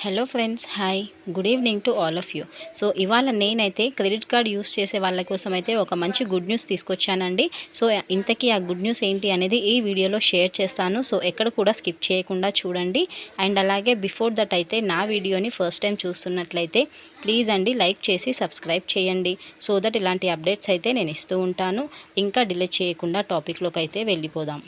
Hello friends hi. Good evening to all of you. So ఇవాళ నేనైతే credit card use చేసే వాళ్ళ కోసం అయితే ఒక మంచి గుడ్ న్యూస్ తీసుకొచ్చానండి. సో ఇంతకీ ఆ గుడ్ న్యూస్ ఏంటి అనేది ఈ వీడియోలో షేర్ చేస్తాను. సో ఎక్కడ కూడా స్కిప్ చేయకుండా చూడండి. అండ్ అలాగే బిఫోర్ దట్ అయితే నా వీడియోని ఫస్ట్ టైం చూస్తున్నట్లయితే ప్లీజ్ అండి లైక్ చేసి సబ్స్క్రైబ్ చేయండి. సో దట్ ఇలాంటి అప్డేట్స్ అయితే నేను ఇస్తూ ఉంటాను. ఇంకా డిలే చేయకుండా టాపిక్లోకి అయితే వెళ్ళిపోదాం.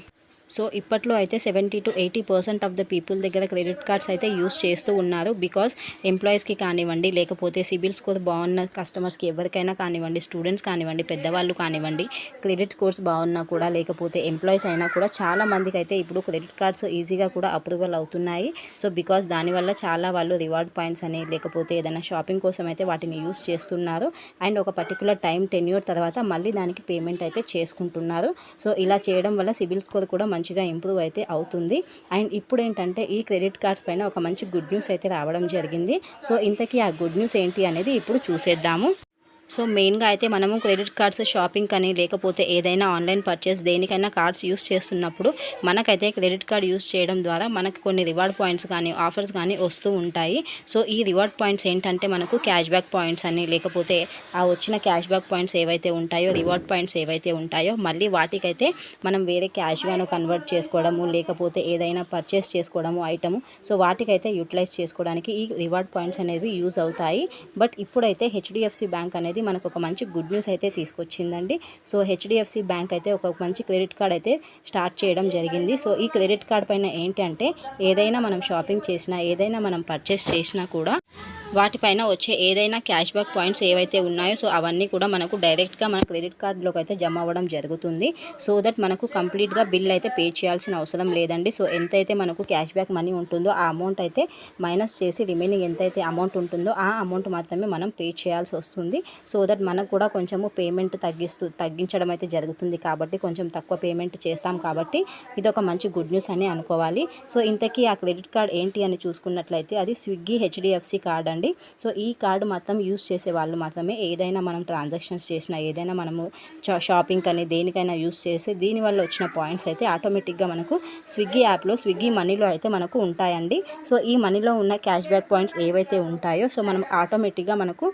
సో ఇప్పట్లో అయితే seventy two eighty percent of the people దగ్గర క్రెడిట్ కార్డ్స్ అయితే యూస్ చేస్తూ ఉన్నారు బికాస్ ఎంప్లాయీస్కి కానివ్వండి లేకపోతే సిబిల్ స్కోర్ బాగున్న కస్టమర్స్కి ఎవరికైనా కానివ్వండి స్టూడెంట్స్ కానివ్వండి పెద్దవాళ్ళు కానివ్వండి క్రెడిట్ స్కోర్స్ బాగున్నా కూడా లేకపోతే ఎంప్లాయీస్ అయినా కూడా చాలా మందికి అయితే ఇప్పుడు క్రెడిట్ కార్డ్స్ ఈజీగా కూడా అప్రూవల్ అవుతున్నాయి. సో బికాస్ దానివల్ల చాలా వాళ్ళు రివార్డ్ పాయింట్స్ అని లేకపోతే ఏదైనా షాపింగ్ కోసం అయితే వాటిని యూస్ చేస్తున్నారు. అండ్ ఒక పర్టికులర్ టైం టెన్యూర్ తర్వాత మళ్ళీ దానికి పేమెంట్ అయితే చేసుకుంటున్నారు. సో ఇలా చేయడం వల్ల సిబిల్ స్కోర్ కూడా మంచిగా ఇంప్రూవ్ అయితే అవుతుంది. అండ్ ఇప్పుడు ఏంటంటే ఈ క్రెడిట్ కార్డ్స్ పైన ఒక మంచి గుడ్ న్యూస్ అయితే రావడం జరిగింది. సో ఇంతకీ ఆ గుడ్ న్యూస్ ఏంటి అనేది ఇప్పుడు చూసేద్దాము. సో మెయిన్గా అయితే మనము క్రెడిట్ కార్డ్స్ షాపింగ్ కానీ లేకపోతే ఏదైనా ఆన్లైన్ పర్చేస్ దేనికైనా కార్డ్స్ యూస్ చేస్తున్నప్పుడు మనకైతే క్రెడిట్ కార్డ్ యూస్ చేయడం ద్వారా మనకు కొన్ని రివార్డ్ పాయింట్స్ కానీ ఆఫర్స్ కానీ వస్తూ ఉంటాయి. సో ఈ రివార్డ్ పాయింట్స్ ఏంటంటే మనకు క్యాష్ బ్యాక్ పాయింట్స్ అని లేకపోతే ఆ వచ్చిన క్యాష్ బ్యాక్ పాయింట్స్ ఏవైతే ఉంటాయో రివార్డ్ పాయింట్స్ ఏవైతే ఉంటాయో మళ్ళీ వాటికైతే మనం వేరే క్యాష్గాను కన్వర్ట్ చేసుకోవడము లేకపోతే ఏదైనా పర్చేస్ చేసుకోవడము ఐటము సో వాటికైతే యూటిలైజ్ చేసుకోవడానికి ఈ రివార్డ్ పాయింట్స్ అనేవి యూజ్ అవుతాయి. బట్ ఇప్పుడైతే హెచ్డిఎఫ్సి బ్యాంక్ అనేది మనకు ఒక మంచి గుడ్ న్యూస్ అయితే తీసుకొచ్చిందండి. సో హెచ్డిఎఫ్సి బ్యాంక్ అయితే ఒక మంచి క్రెడిట్ కార్డ్ అయితే స్టార్ట్ చేయడం జరిగింది. సో ఈ క్రెడిట్ కార్డ్ పైన ఏంటంటే ఏదైనా మనం షాపింగ్ చేసినా ఏదైనా మనం పర్చేస్ చేసినా కూడా వాటిపైన వచ్చే ఏదైనా క్యాష్ బ్యాక్ పాయింట్స్ ఏవైతే ఉన్నాయో సో అవన్నీ కూడా మనకు డైరెక్ట్గా మన క్రెడిట్ కార్డులోకి అయితే జమ అవ్వడం జరుగుతుంది. సో దట్ మనకు కంప్లీట్గా బిల్ అయితే పే చేయాల్సిన అవసరం లేదండి. సో ఎంతైతే మనకు క్యాష్ బ్యాక్ మనీ ఉంటుందో ఆ అమౌంట్ అయితే మైనస్ చేసి రిమైనింగ్ ఎంతైతే అమౌంట్ ఉంటుందో ఆ అమౌంట్ మాత్రమే మనం పే చేయాల్సి వస్తుంది. సో దట్ మనకు కూడా కొంచెము పేమెంట్ తగ్గిస్తూ తగ్గించడం అయితే జరుగుతుంది కాబట్టి కొంచెం తక్కువ పేమెంట్ చేస్తాం కాబట్టి ఇది ఒక మంచి గుడ్ న్యూస్ అని అనుకోవాలి. సో ఇంతకీ ఆ క్రెడిట్ కార్డ్ ఏంటి అని చూసుకున్నట్లయితే అది స్విగ్గీ హెచ్డిఎఫ్సి కార్డ్ అండి. సో ఈ కార్డు మాత్రం యూస్ చేసే వాళ్ళు మాత్రమే ఏదైనా మనం ట్రాన్సాక్షన్స్ చేసినా ఏదైనా మనము షాపింగ్ కానీ దేనికైనా యూస్ చేసి దీనివల్ల వచ్చిన పాయింట్స్ అయితే ఆటోమేటిక్గా మనకు స్విగ్గీ యాప్లో స్విగ్గీ మనీలో అయితే మనకు ఉంటాయండి. సో ఈ మనీలో ఉన్న క్యాష్ బ్యాక్ పాయింట్స్ ఏవైతే ఉంటాయో సో మనం ఆటోమేటిక్గా మనకు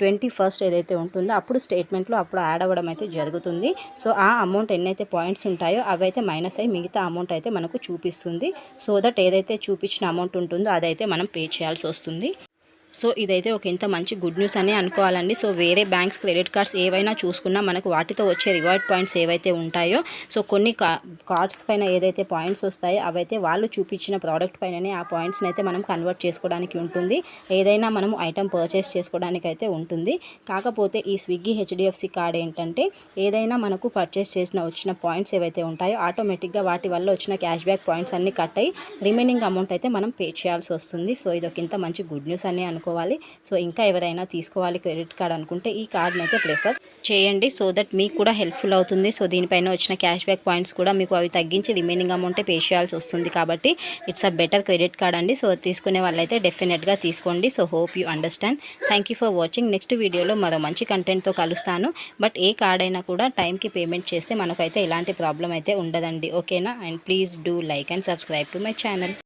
ట్వంటీ ఫస్ట్ ఏదైతే ఉంటుందో అప్పుడు స్టేట్మెంట్లో అప్పుడు యాడ్ అవ్వడం అయితే జరుగుతుంది. సో ఆ అమౌంట్ ఎన్నైతే పాయింట్స్ ఉంటాయో అవైతే మైనస్ అయ్యి మిగతా అమౌంట్ అయితే మనకు చూపిస్తుంది. సో దట్ ఏదైతే చూపించిన అమౌంట్ ఉంటుందో అదైతే మనం పే చేయాల్సి వస్తుంది. సో ఇదైతే ఒక ఇంత మంచి గుడ్ న్యూస్ అని అనుకోవాలండి. సో వేరే బ్యాంక్స్ క్రెడిట్ కార్డ్స్ ఏవైనా చూసుకున్నా మనకు వాటితో వచ్చే రివార్డ్ పాయింట్స్ ఏవైతే ఉంటాయో సో కొన్ని కార్డ్స్ పైన ఏదైతే పాయింట్స్ వస్తాయో అవైతే వాళ్ళు చూపించిన ప్రోడక్ట్ పైననే ఆ పాయింట్స్ని అయితే మనం కన్వర్ట్ చేసుకోవడానికి ఉంటుంది. ఏదైనా మనం ఐటమ్ పర్చేస్ చేసుకోవడానికి అయితే ఉంటుంది. కాకపోతే ఈ స్విగ్గీ హెచ్డిఎఫ్సి కార్డ్ ఏంటంటే ఏదైనా మనకు పర్చేస్ చేసిన వచ్చిన పాయింట్స్ ఏవైతే ఉంటాయో ఆటోమేటిక్గా వాటి వల్ల వచ్చిన క్యాష్ బ్యాక్ పాయింట్స్ అన్ని కట్ అయ్యి రిమైనింగ్ అమౌంట్ అయితే మనం పే చేయాల్సి వస్తుంది. సో ఇది ఒక ఇంత మంచి గుడ్ న్యూస్ అని అనుకో తీసుకోవాలి. సో ఇంకా ఎవరైనా తీసుకోవాలి క్రెడిట్ కార్డ్ అనుకుంటే ఈ కార్డ్ని అయితే ప్రిఫర్ చేయండి. సో దట్ మీకు కూడా హెల్ప్ఫుల్ అవుతుంది. సో దీనిపైన వచ్చిన క్యాష్ బ్యాక్ పాయింట్స్ కూడా మీకు అవి తగ్గించి రిమైనింగ్ అమౌంటే పే చేయాల్సి వస్తుంది కాబట్టి it's a better credit card అండి. సో తీసుకునే వాళ్ళైతే డెఫినెట్గా తీసుకోండి. So hope you understand. Thank for watching. Next వీడియోలో మరో మంచి కంటెంట్తో కలుస్తాను. బట్ ఏ కార్డ్ అయినా కూడా టైంకి పేమెంట్ చేస్తే మనకైతే ఎలాంటి ప్రాబ్లం అయితే ఉండదండి. ఓకేనా? And please do like and subscribe to my channel.